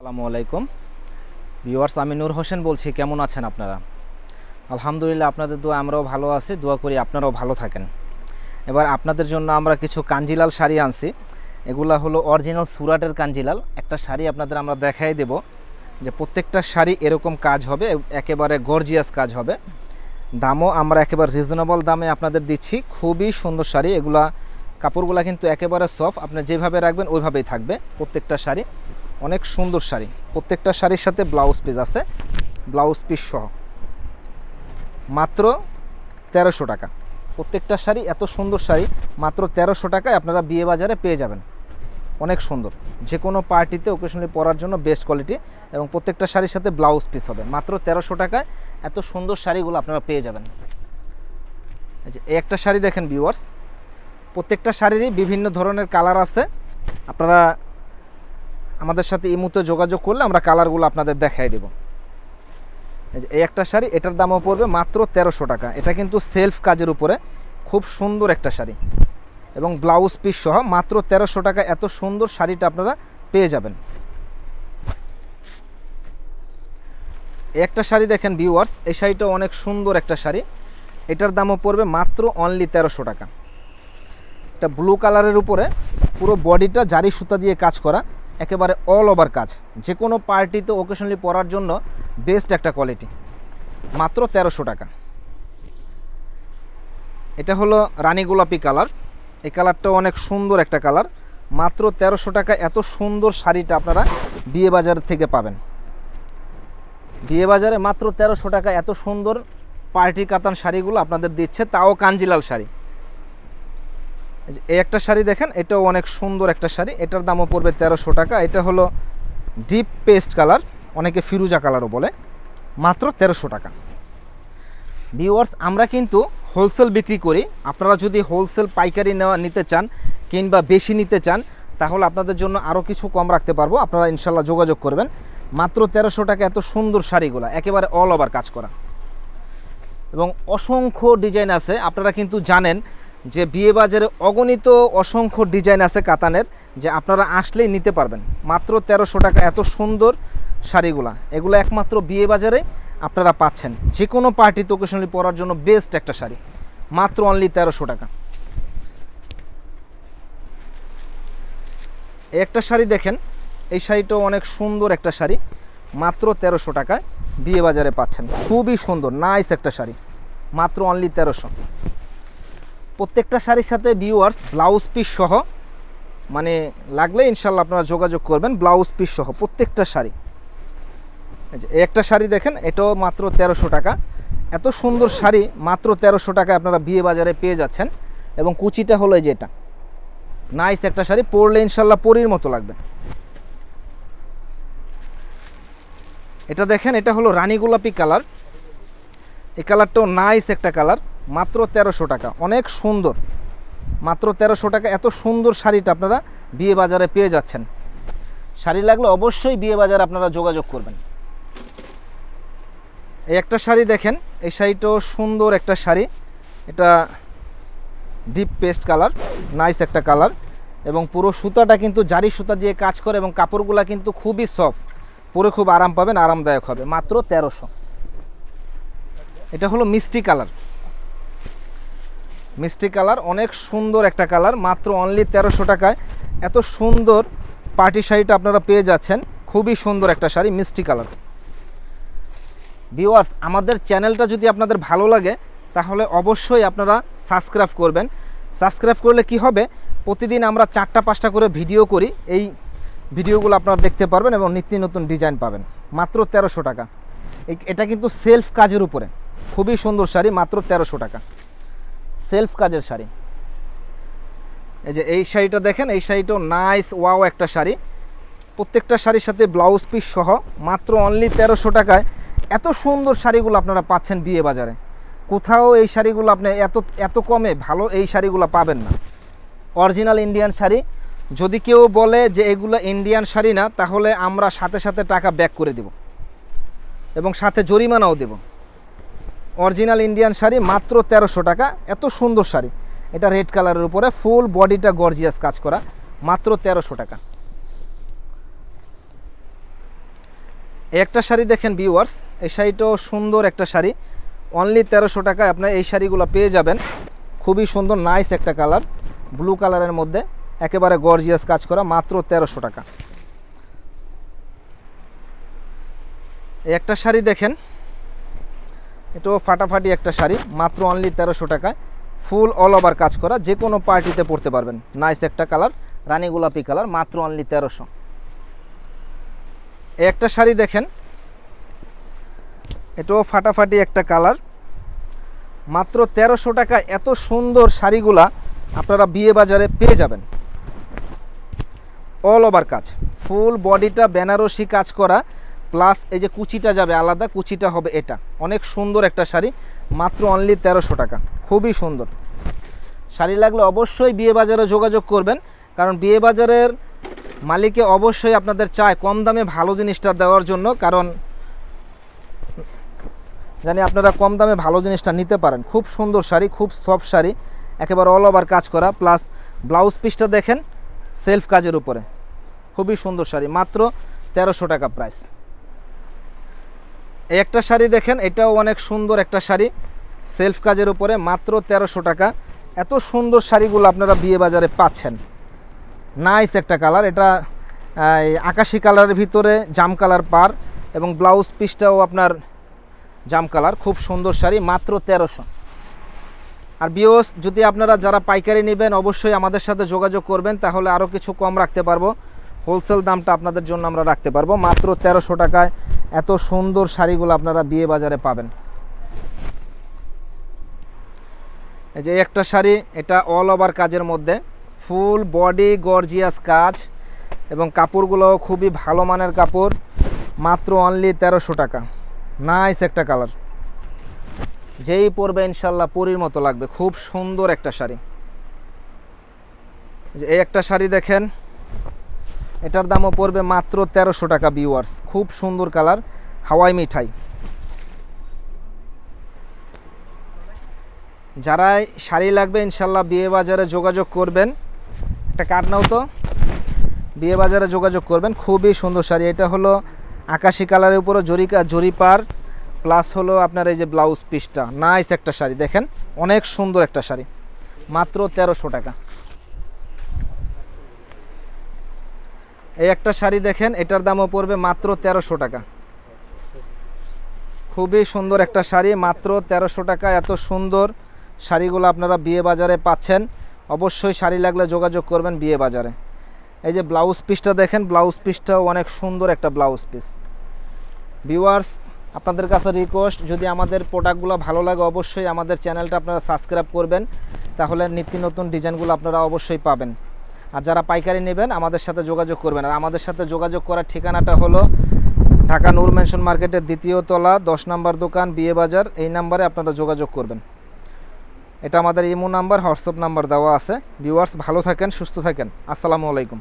আসসালামু আলাইকুম। ভিউয়ার্স, আমি নূর হোসেন বলছি। কেমন আছেন আপনারা? আলহামদুলিল্লাহ, আপনাদের দোয়া আমরাও ভালো আছি। দোয়া করি আপনারাও ভালো থাকেন। এবার আপনাদের জন্য আমরা কিছু কাঞ্জিলাল শাড়ি আনছি। এগুলা হলো অরিজিনাল সুরাটের কাঞ্জিলাল। একটা শাড়ি আপনাদের আমরা দেখাই দেব যে প্রত্যেকটা শাড়ি এরকম কাজ হবে, একেবারে গর্জিয়াস কাজ হবে। দামও আমরা একেবারে রিজনেবল দামে আপনাদের দিচ্ছি। খুবই সুন্দর শাড়ি। এগুলা কাপড়গুলা কিন্তু একেবারে সফট আপনি যেভাবে রাখবেন, ওইভাবেই থাকবে প্রত্যেকটা শাড়ি। অনেক সুন্দর শাড়ি। প্রত্যেকটা শাড়ির সাথে ব্লাউজ পিস আছে। ব্লাউজ পিস সহ। মাত্র তেরোশো টাকা। প্রত্যেকটা শাড়ি এত সুন্দর শাড়ি, মাত্র তেরোশো টাকায় আপনারা বিয়ে বাজারে পেয়ে যাবেন। অনেক সুন্দর। যে কোনো পার্টিতে ওকেশনালি পরার জন্য বেস্ট কোয়ালিটি এবং প্রত্যেকটা শাড়ির সাথে ব্লাউজ পিস হবে। মাত্র তেরোশো টাকায় এত সুন্দর শাড়িগুলো আপনারা পেয়ে যাবেন। যে একটা শাড়ি দেখেন ভিউয়ার্স প্রত্যেকটা শাড়িরই বিভিন্ন ধরনের কালার আছে। আপনারা আমাদের সাথে এই মুহূর্তে যোগাযোগ করলে আমরা কালারগুলো আপনাদের দেখাই দেব। এই একটা শাড়ি, এটার দামও পড়বে মাত্র তেরোশো টাকা। এটা কিন্তু সেলফ কাজের উপরে খুব সুন্দর একটা শাড়ি। এবং ব্লাউজ পিস সহ মাত্র তেরোশো টাকা এত সুন্দর শাড়িটা আপনারা পেয়ে যাবেন। একটা শাড়ি দেখেন ভিউয়ার্স এই শাড়িটা অনেক সুন্দর একটা শাড়ি। এটার দামও পড়বে মাত্র অনলি তেরোশো টাকা। এটা ব্লু কালারের উপরে পুরো বডিটা জারি সুতা দিয়ে কাজ করা। একেবারে অল ওভার কাজ। যে কোনো পার্টিতে ওকেশনালি পরার জন্য বেস্ট একটা কোয়ালিটি মাত্র তেরোশো টাকা। এটা হলো রানী গোলাপি কালার এই কালারটা অনেক সুন্দর একটা কালার মাত্র তেরোশো টাকা এত সুন্দর শাড়িটা আপনারা বিয়ে বাজার থেকে পাবেন। বিয়ে বাজারে মাত্র তেরোশো টাকা এত সুন্দর পার্টি কাতান শাড়িগুলো আপনাদের দিচ্ছে, তাও কাঞ্জিলাল শাড়ি। এই একটা শাড়ি দেখেন, এটাও অনেক সুন্দর একটা শাড়ি। এটার দামও পড়বে তেরোশো টাকা। এটা হলো ডিপ পেস্ট কালার অনেকে ফিরুজা কালারও বলে, মাত্র তেরোশো টাকা। ভিউয়ার্স আমরা কিন্তু হোলসেল বিক্রি করি। আপনারা যদি হোলসেল পাইকারি নেওয়া নিতে চান কিংবা বেশি নিতে চান, তাহলে আপনাদের জন্য আরও কিছু কম রাখতে পারব। আপনারা ইনশাল্লাহ যোগাযোগ করবেন। মাত্র তেরোশো টাকা এত সুন্দর শাড়িগুলো, একেবারে অল ওভার কাজ করা। এবং অসংখ্য ডিজাইন আছে। আপনারা কিন্তু জানেন যে বিয়ে বাজারে অগণিত অসংখ্য ডিজাইন আছে কাতানের, যে আপনারা আসলেই নিতে পারবেন। মাত্র তেরোশো টাকা, এত সুন্দর শাড়িগুলা। এগুলো একমাত্র বিয়ে বাজারে আপনারা পাচ্ছেন। যে কোনো পার্টিতে ওকেশনালি পরার জন্য বেস্ট একটা শাড়ি। মাত্র অনলি তেরোশো টাকা। একটা শাড়ি দেখেন, এই শাড়িটাও অনেক সুন্দর একটা শাড়ি। মাত্র তেরোশো টাকায় বিয়ে বাজারে পাচ্ছেন। খুবই সুন্দর নাইস একটা শাড়ি। মাত্র অনলি তেরোশো। প্রত্যেকটা শাড়ির সাথে ভিউয়ার্স ব্লাউজ পিস সহ মানে লাগলে ইনশাল্লাহ আপনারা যোগাযোগ করবেন ব্লাউজ পিস সহ প্রত্যেকটা শাড়ি। একটা শাড়ি দেখেন, এটাও মাত্র তেরোশো টাকা। এত সুন্দর শাড়ি মাত্র তেরোশো টাকায় আপনারা বিয়ে বাজারে পেয়ে যাচ্ছেন এবং কুচিটা হলো এই যে এটা। নাইস একটা শাড়ি, পরলে ইনশাল্লাহ পরির মতো লাগবে। এটা দেখেন, এটা হলো রানী গোলাপি কালার। এই কালারটাও নাইস একটা কালার। মাত্র তেরোশো টাকা। অনেক সুন্দর। মাত্র তেরোশো টাকা। এত সুন্দর শাড়িটা আপনারা বিয়ে বাজারে পেয়ে যাচ্ছেন। শাড়ি লাগলে অবশ্যই বিয়ে বাজারে আপনারা যোগাযোগ করবেন। এই একটা শাড়ি দেখেন। এই শাড়িটাও সুন্দর একটা শাড়ি। এটা ডিপ পেস্ট কালার নাইস একটা কালার এবং পুরো সুতাটা কিন্তু জারি সুতা দিয়ে কাজ করে এবং কাপড়গুলা কিন্তু খুবই সফট পরে খুব আরাম পাবেন, আরামদায়ক হবে। মাত্র তেরোশো। এটা হলো মিষ্টি কালার মিষ্টি কালার, অনেক সুন্দর একটা কালার, মাত্র অনলি তেরোশো টাকায়। এত সুন্দর পার্টি শাড়িটা আপনারা পেয়ে যাচ্ছেন। খুবই সুন্দর একটা শাড়ি, মিষ্টি কালার। ভিউয়ার্স আমাদের চ্যানেলটা যদি আপনাদের ভালো লাগে, তাহলে অবশ্যই আপনারা সাবস্ক্রাইব করবেন। সাবস্ক্রাইব করলে কি হবে? প্রতিদিন আমরা চারটা পাঁচটা করে ভিডিও করি। এই ভিডিওগুলো আপনারা দেখতে পারবেন এবং নিত্য নতুন ডিজাইন পাবেন। মাত্র তেরোশো টাকা। এটা কিন্তু সেলফ কাজের উপরে। খুবই সুন্দর শাড়ি, মাত্র তেরোশো টাকা। সেলফ কাজের শাড়ি। এই যে এই শাড়িটা দেখেন, এই শাড়িটাও নাইস ওয়াও একটা শাড়ি। প্রত্যেকটা শাড়ির সাথে ব্লাউজ পিস সহ মাত্র অনলি তেরোশো টাকায় এত সুন্দর শাড়িগুলো আপনারা পাচ্ছেন বিয়ে বাজারে। কোথাও এই শাড়িগুলো আপনি এত এত কমে ভালো এই শাড়িগুলো পাবেন না। Original Indian sari. যদি কেউ বলে যে এগুলো ইন্ডিয়ান শাড়ি না, তাহলে আমরা সাথে সাথে টাকা ব্যাক করে দেব। এবং সাথে জরিমানাও দেব। অরিজিনাল ইন্ডিয়ান শাড়ি মাত্র তেরোশো টাকা। এত সুন্দর শাড়ি। এটা রেড কালারের উপরে, ফুল বডিটা গর্জিয়াস কাজ করা, মাত্র তেরোশো টাকা। একটা শাড়ি দেখেন ভিউয়ার্স এই শাড়িটাও সুন্দর একটা শাড়ি। অনলি তেরোশো টাকায় আপনার এই শাড়িগুলো পেয়ে যাবেন। খুবই সুন্দর নাইস একটা কালার ব্লু কালারের মধ্যে, একেবারে গর্জিয়াস কাজ করা, মাত্র তেরোশো টাকা। একটা শাড়ি দেখেন এটাও ফাটাফাটি একটা শাড়ি, মাত্র অনলি তেরোশো টাকায় ফুল অল ওভার কাজ করা, যে কোনো পার্টিতে পরতে পারবেন। নাইস একটা কালার রানী গোলাপি কালার মাত্র অনলি তেরোশো। একটা শাড়ি দেখেন, এটাও ফাটাফাটি একটা কালার মাত্র তেরোশো টাকা এত সুন্দর শাড়িগুলা আপনারা বিয়ে বাজারে পেয়ে যাবেন। অল ওভার কাজ ফুল বডিটা বেনারসি কাজ করা প্লাস এই যে কুচিটা যাবে আলাদা, কুচিটা হবে এটা। অনেক সুন্দর একটা শাড়ি, মাত্র অনলি তেরোশো টাকা। খুবই সুন্দর। শাড়ি লাগলে অবশ্যই বিয়ে বাজারে যোগাযোগ করবেন, কারণ বিয়ে বাজারের মালিকে অবশ্যই আপনাদের চায় কম দামে ভালো জিনিসটা দেওয়ার জন্য, কারণ জানি আপনারা কম দামে ভালো জিনিসটা নিতে পারেন। খুব সুন্দর শাড়ি, খুব সফট শাড়ি, একেবারে অল ওভার কাজ করা। প্লাস ব্লাউজ পিসটা দেখেন সেলফ কাজের উপরে। খুবই সুন্দর শাড়ি, মাত্র তেরোশো টাকা প্রাইস একটা শাড়ি দেখেন, এটাও অনেক সুন্দর একটা শাড়ি। সেলফ কাজের উপরে মাত্র তেরোশো টাকা। এত সুন্দর শাড়িগুলো আপনারা বিয়ে বাজারে পাচ্ছেন। নাইস একটা কালার এটা আকাশি কালারের ভিতরে জাম কালার পার এবং ব্লাউজ পিসটাও আপনার জাম কালার খুব সুন্দর শাড়ি, মাত্র তেরোশো। আর বিওস যদি আপনারা যারা পাইকারি নেবেন, অবশ্যই আমাদের সাথে যোগাযোগ করবেন, তাহলে আরও কিছু কম রাখতে পারব। হোলসেল দামটা আপনাদের জন্য আমরা রাখতে পারব। মাত্র তেরোশো টাকায় এত সুন্দর শাড়িগুলো আপনারা বিয়ে বাজারে পাবেন। এই যে একটা শাড়ি, এটা অল ওভার কাজের মধ্যে। ফুল বডি গর্জিয়াস কাজ এবং কাপড়গুলো খুবই ভালো মানের কাপড়, মাত্র অনলি তেরোশো টাকা। নাইস একটা কালার যেই পরবে ইনশাল্লাহ পরির মতো লাগবে। খুব সুন্দর একটা শাড়ি। যে এই একটা শাড়ি দেখেন। এটার দামও পড়বে মাত্র তেরোশো টাকা ভিউয়ার্স খুব সুন্দর কালার, হাওয়াই মিঠাই। যারাই শাড়ি লাগবে, ইনশাল্লাহ বিয়ে বাজারে যোগাযোগ করবেন। একটা কার্ড নাও তো। বিয়ে বাজারে যোগাযোগ করবেন, খুবই সুন্দর শাড়ি। এটা হলো আকাশি কালারের উপরে জরিকা জরিপার প্লাস হলো আপনার এই যে ব্লাউজ পিসটা নাইস একটা শাড়ি, দেখেন? অনেক সুন্দর একটা শাড়ি। মাত্র তেরোশো টাকা। এই একটা শাড়ি দেখেন, এটার দামও পড়বে মাত্র তেরোশো টাকা। খুবই সুন্দর একটা শাড়ি, মাত্র তেরোশো টাকা। এত সুন্দর শাড়িগুলো আপনারা বিয়ে বাজারে পাচ্ছেন। অবশ্যই শাড়ি লাগলে যোগাযোগ করবেন বিয়ে বাজারে। এই যে ব্লাউজ পিসটা দেখেন, ব্লাউজ পিসটাও অনেক সুন্দর একটা ব্লাউজ পিস। ভিউয়ার্স, আপনাদের কাছে রিকোয়েস্ট যদি আমাদের প্রোডাক্টগুলো ভালো লাগে অবশ্যই আমাদের চ্যানেলটা আপনারা সাবস্ক্রাইব করবেন। তাহলে নিত্য নতুন ডিজাইনগুলো আপনারা অবশ্যই পাবেন। আর যারা পাইকারি নেবেন, আমাদের সাথে যোগাযোগ করবেন। আর আমাদের সাথে যোগাযোগ করার ঠিকানাটা হলো ঢাকা নূর মেনশন মার্কেটের দ্বিতীয় তলা, দশ নম্বর দোকান, বিয়ে বাজার। এই নাম্বারে আপনারা যোগাযোগ করবেন। এটা আমাদের ইমো নাম্বার, হোয়াটসঅ্যাপ নাম্বার দেওয়া আছে। ভিউয়ার্স, ভালো থাকেন, সুস্থ থাকেন। আসসালামু আলাইকুম।